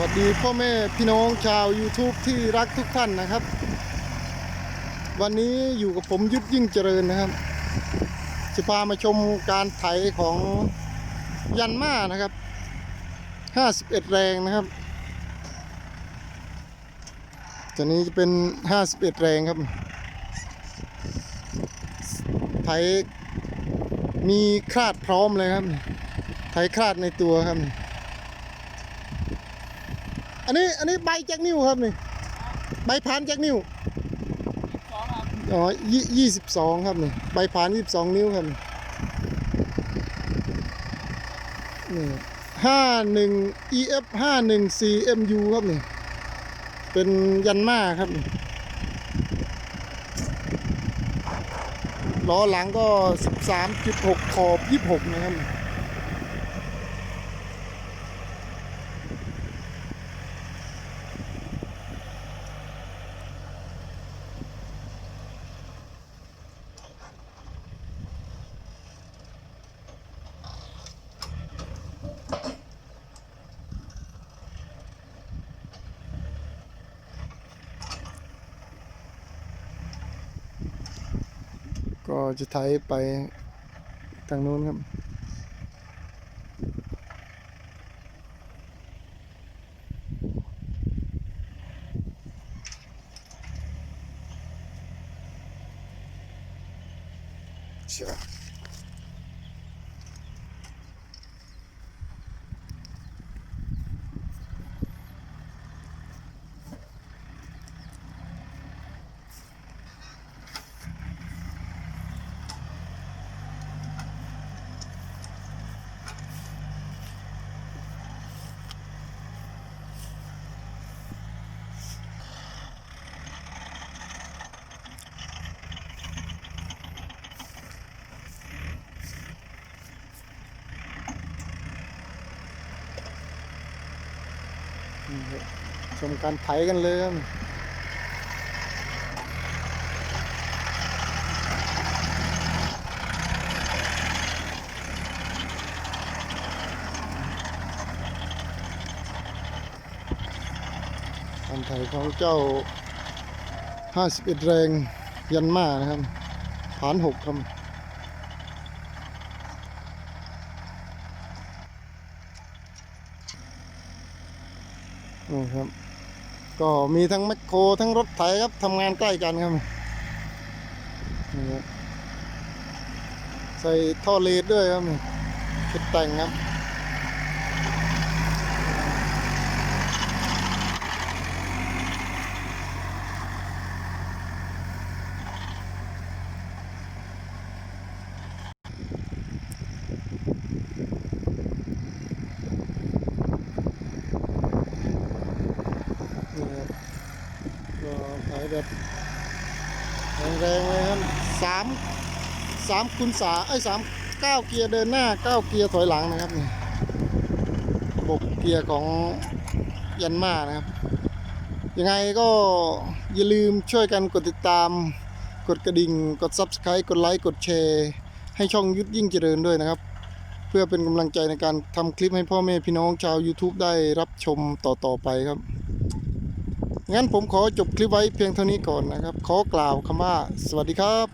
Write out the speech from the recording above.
วัสดีพ่อแม่พี่น้องชาว YouTube ที่รักทุกท่านนะครับ วันนี้อยู่กับผมยุทธยิ่งเจริญนะครับจะพามาชมการไถของยันมานะครับ 51 แรงนะครับตัวนี้จะเป็น 51 แรงครับ ไถมีคราดพร้อมเลยครับ ไถคราดในตัวครับ อันนี้อันนี้ใบแจ็คนิวครับนี่ใบพานแจ็คนิวอ๋อยี่ยี่สิบสองครับนี่ใบพานยี่สิบสองนิ้วครับนี่ห้าหนึ่ง EF ห้าหนึ่ง CMU ครับนี่เป็นยันมาครับนี่ล้อหลังก็ 13.6 ขอบ 26 นะครับ ก็จะไถไปทางนู้นครับเชื่อ ชมการไถกันเลยครับการไถของเจ้า 51 แรงยันมานะครับ ฐานหกครับ นี่ครับ ก็มีทั้งแมคโครทั้งรถไถครับทำงานใกล้กันครับนี่ครับใส่ท่อเลดด้วยครับนี่ชุดแต่งครับ นี่ครับก็ขาย แบบแรงๆเลยครับสามสามคูณสาไอ้สามเก้าเกียร์เดินหน้าเก้าเกียร์ถอยหลังนะครับนี่บบเกียร์ของยันมานะครับ ยังไงก็อย่าลืมช่วยกันกดติดตาม กดกระดิ่ง กด Subscribe กดไลค์ กดแชร์ ให้ช่องยุทธยิ่งเจริญด้วยนะครับ เพื่อเป็นกำลังใจในการทำคลิปให้พ่อแม่พี่น้องชาว YouTube ได้รับชมต่อ ๆ ไปครับ งั้นผมขอจบคลิปไว้เพียงเท่านี้ก่อนนะครับ ขอกล่าวคำว่า สวัสดีครับ